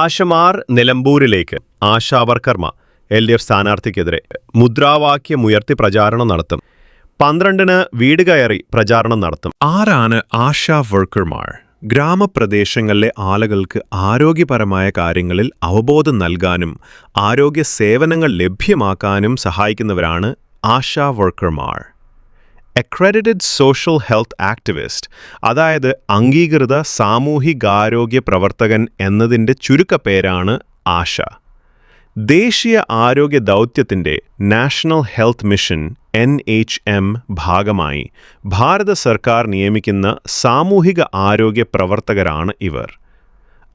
ആശമാർ നിലമ്പൂരിലേക്ക് ആശാവർക്കർമ്മ L D F സ്ഥാനാർത്ഥിക്കെതിരെ മുദ്രാവാക്യമുയർത്തി പ്രചാരണം നടത്തും. പന്ത്രണ്ടിന് വീട് കയറി പ്രചാരണം നടത്തും. ആരാണ് ആശാ വർക്കർമാർ? ഗ്രാമപ്രദേശങ്ങളിലെ ആളുകൾക്ക് ആരോഗ്യപരമായ കാര്യങ്ങളിൽ അവബോധം നൽകാനും ആരോഗ്യ സേവനങ്ങൾ ലഭ്യമാക്കാനും സഹായിക്കുന്നവരാണ് ആശാ വർക്കർമാർ. അക്രഡിറ്റഡ് സോഷ്യൽ ഹെൽത്ത് ആക്ടിവിസ്റ്റ് അതായത് അംഗീകൃത സാമൂഹികാരോഗ്യ പ്രവർത്തകൻ എന്നതിന്റെ ചുരുക്കപ്പേരാണ് ആശ. ദേശീയ ആരോഗ്യ ദൗത്യത്തിന്റെ national health mission N H M ഭാഗമായി ഭാരത സർക്കാർ നിയമിക്കുന്ന സാമൂഹിക ആരോഗ്യ പ്രവർത്തകരാണ് ഇവർ.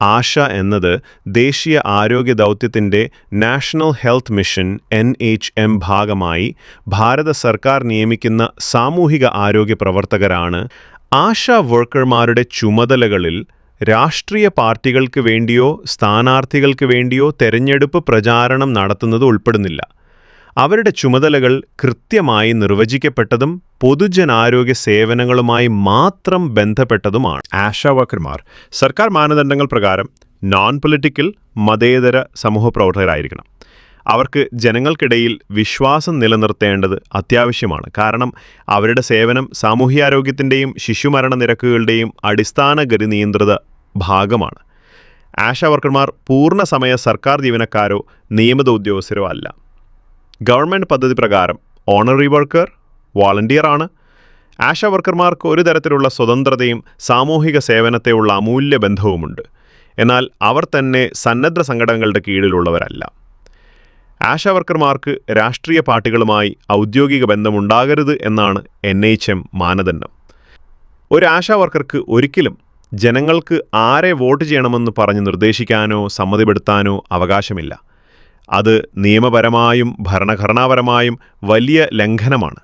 ആശ എന്നത് ദേശീയ ആരോഗ്യ ദൗത്യത്തിന്റെ national health mission N H M ഭാഗമായി ഭാരത സർക്കാർ നിയമിക്കുന്ന സാമൂഹിക ആരോഗ്യ പ്രവർത്തകരാണ് ആശ വർക്കർമാരുടെ ചുമതലകളിൽ രാഷ്ട്രീയ പാർട്ടികൾക്ക് വേണ്ടിയോ സ്ഥാനാർത്ഥികൾക്ക് വേണ്ടിയോ തെരഞ്ഞെടുപ്പ് പ്രചാരണം നടത്തുന്നത് ഉൾപ്പെടുന്നില്ല. അവരുടെ ചുമതലകൾ കൃത്യമായി നിർവചിക്കപ്പെട്ടതും പൊതുജനാരോഗ്യ സേവനങ്ങളുമായി മാത്രം ബന്ധപ്പെട്ടതുമാണ്. ആശാവർക്കർമാർ സർക്കാർ മാനദണ്ഡങ്ങൾ പ്രകാരം നോൺ പൊളിറ്റിക്കൽ മതേതര സമൂഹ പ്രവർത്തകരായിരിക്കണം. അവർക്ക് ജനങ്ങൾക്കിടയിൽ വിശ്വാസം നിലനിർത്തേണ്ടത് അത്യാവശ്യമാണ്. കാരണം അവരുടെ സേവനം സാമൂഹ്യാരോഗ്യത്തിന്റെയും ശിശുമരണ നിരക്കുകളുടെയും അടിസ്ഥാന ഗതി നിയന്ത്രിത ഭാഗമാണ്. ആശാ വർക്കർമാർ പൂർണസമയ സർക്കാർ ജീവനക്കാരോ നിയമിത ഉദ്യോഗസ്ഥരോ അല്ല. ഗവൺമെന്റ് പദ്ധതി പ്രകാരം ഓണറി വർക്കർ വോളണ്ടിയർ ആണ്. ആശാ വർക്കർമാർക്ക് ഒരു തരത്തിലുള്ള സ്വതന്ത്രതയും സാമൂഹിക സേവനത്തെയുള്ള അമൂല്യ ബന്ധവുമുണ്ട്. എന്നാൽ അവർ തന്നെ സന്നദ്ധ സംഘടനകളുടെ കീഴിലുള്ളവരല്ല. ആശ വർക്കർമാർക്ക് രാഷ്ട്രീയ പാർട്ടികളുമായി ഔദ്യോഗിക ബന്ധമുണ്ടാകരുത് എന്നാണ് എൻ എച്ച് എം മാനദണ്ഡം. ഒരു ആശാ വർക്കർക്ക് ഒരിക്കലും ജനങ്ങൾക്ക് ആരെ വോട്ട് ചെയ്യണമെന്ന് പറഞ്ഞ് നിർദ്ദേശിക്കാനോ സമ്മതിപ്പെടുത്താനോ അവകാശമില്ല. അത് നിയമപരമായും ഭരണഘടനാപരമായും വലിയ ലംഘനമാണ്.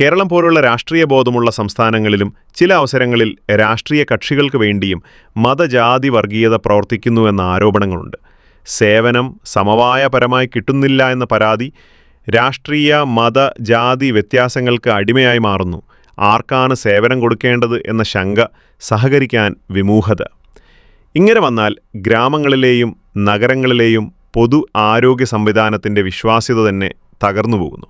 കേരളം പോലുള്ള രാഷ്ട്രീയ ബോധമുള്ള സംസ്ഥാനങ്ങളിലും ചില അവസരങ്ങളിൽ രാഷ്ട്രീയ കക്ഷികൾക്ക് വേണ്ടിയും മതജാതി വർഗീയത പ്രവർത്തിക്കുന്നു എന്ന ആരോപണങ്ങളുണ്ട്. സേവനം സമവായപരമായി കിട്ടുന്നില്ല എന്ന പരാതി രാഷ്ട്രീയ മത ജാതി വ്യത്യാസങ്ങൾക്ക് അടിമയായി മാറുന്നു. ആർക്കാണ് സേവനം കൊടുക്കേണ്ടത് എന്ന ശങ്ക സഹകരിക്കാൻ വിമൂഹത. ഇങ്ങനെ വന്നാൽ ഗ്രാമങ്ങളിലെയും നഗരങ്ങളിലെയും പൊതു ആരോഗ്യ സംവിധാനത്തിന്റെ വിശ്വാസ്യത തന്നെ തകർന്നു പോകുന്നു.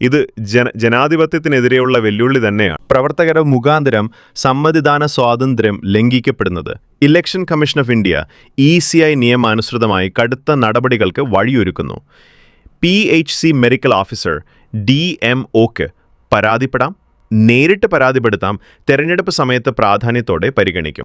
ഇത് ജന ജനാധിപത്യത്തിനെതിരെയുള്ള വെല്ലുവിളി തന്നെയാണ്. പ്രവർത്തകരുടെ മുഖാന്തരം സമ്മതിദാന സ്വാതന്ത്ര്യം ലംഘിക്കപ്പെടുന്നത്. Election commission of India E C I നിയമാനുസൃതമായി കടുത്ത നടപടികൾക്ക് വഴിയൊരുക്കുന്നു. P H C medical officer D M ഒക്ക് പരാതിപ്പെടാം. നേരിട്ട് പരാതിപ്പെടുത്താം. തെരഞ്ഞെടുപ്പ് സമയത്ത് പ്രാധാന്യത്തോടെ പരിഗണിക്കും.